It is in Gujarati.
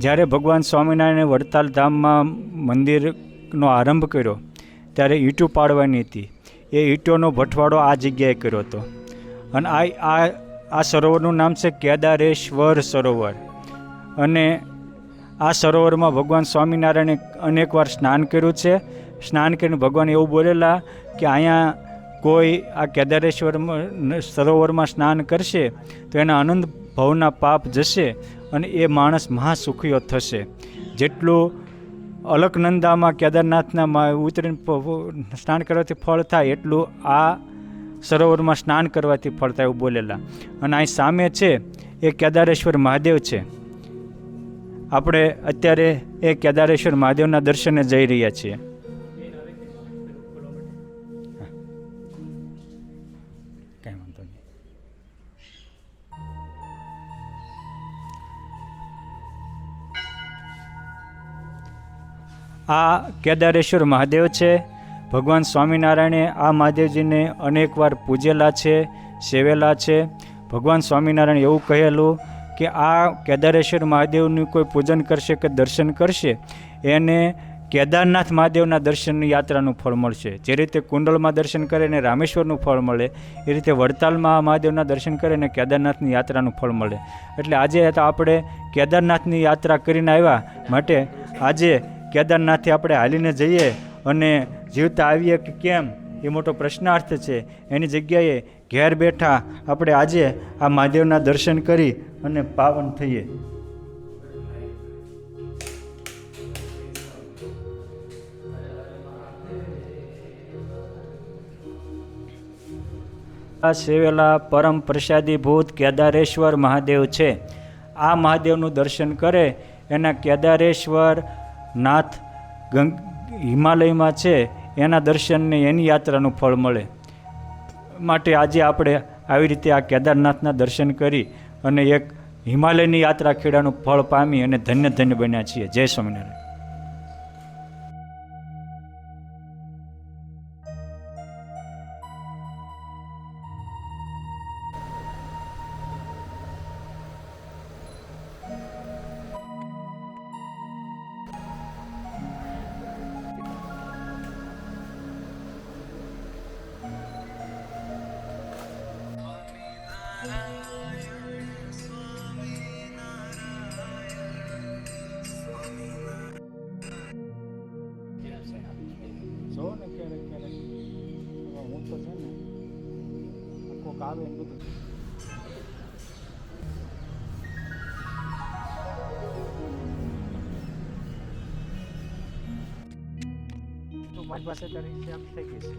જ્યારે ભગવાન સ્વામિનારાયણે વડતાલ ધામમાં મંદિરનો આરંભ કર્યો, ત્યારે ઈંટો પાડવાની હતી. એ ઈંટોનો ભઠવાડો આ જગ્યાએ કર્યો હતો. અને આ આ આ સરોવરનું નામ છે કેદારેશ્વર સરોવર. અને આ સરોવરમાં ભગવાન સ્વામિનારાયણે અનેકવાર સ્નાન કર્યું છે. સ્નાન કરીને ભગવાન એવું બોલેલા કે અહીંયા કોઈ આ કેદારેશ્વર સરોવરમાં સ્નાન કરશે તો એના આનંદ ભવના પાપ જશે. અને એ માણસ મહાસુખીઓ થશે. જેટલું અલકનંદામાં કેદારનાથના ઉતરીને સ્નાન કરવાથી ફળ થાય, એટલું આ સરોવરમાં સ્નાન કરવાથી ફળ થાય એવું બોલેલા. અને અહીં સામે છે, એ કેદારેશ્વર મહાદેવ છે. આપણે અત્યારે એ કેદારેશ્વર મહાદેવના દર્શને જઈ રહ્યા છીએ. કાંઈ વાંધો નહીં. આ કેદારેશ્વર મહાદેવ છે. ભગવાન સ્વામિનારાયણે આ મહાદેવજીને અનેકવાર પૂજેલા છે, સેવેલા છે. ભગવાન સ્વામિનારાયણ એવું કહેલું કે આ કેદારેશ્વર મહાદેવનું કોઈ પૂજન કરશે કે દર્શન કરશે, એને કેદારનાથ મહાદેવના દર્શનની યાત્રાનું ફળ મળશે. જે રીતે કુંડળમાં દર્શન કરે અને રામેશ્વરનું ફળ મળે, એ રીતે વડતાલમાં મહાદેવના દર્શન કરે અને કેદારનાથની યાત્રાનું ફળ મળે. એટલે આજે તો આપણે કેદારનાથની યાત્રા કરીને આવ્યા, માટે આજે કેદારનાથથી આપણે હાલીને જઈએ અને જીવતા આવીએ કે કેમ, એ મોટો પ્રશ્નાર્થ છે. એની જગ્યાએ ઘેર બેઠા આપણે આજે આ મહાદેવના દર્શન કરી અને પાવન થઈએ. આ સેવેલા પરમ પ્રસાદીભૂત કેદારેશ્વર મહાદેવ છે. આ મહાદેવનું દર્શન કરે એના કેદારેશ્વર નાથ ગંગ હિમાલયમાં છે, એના દર્શનને એની યાત્રાનું ફળ મળે. માટે આજે આપણે આવી રીતે આ કેદારનાથના દર્શન કરી અને એક હિમાલયની યાત્રા ખેડાનું ફળ પામી અને ધન્ય ધન્ય બન્યા છીએ. જય સ્વામિનારાયણ. તો છે ને, કોક આવે એમ બધું. તો મારી પાસે તારી હિસાબ થઈ ગઈ છે.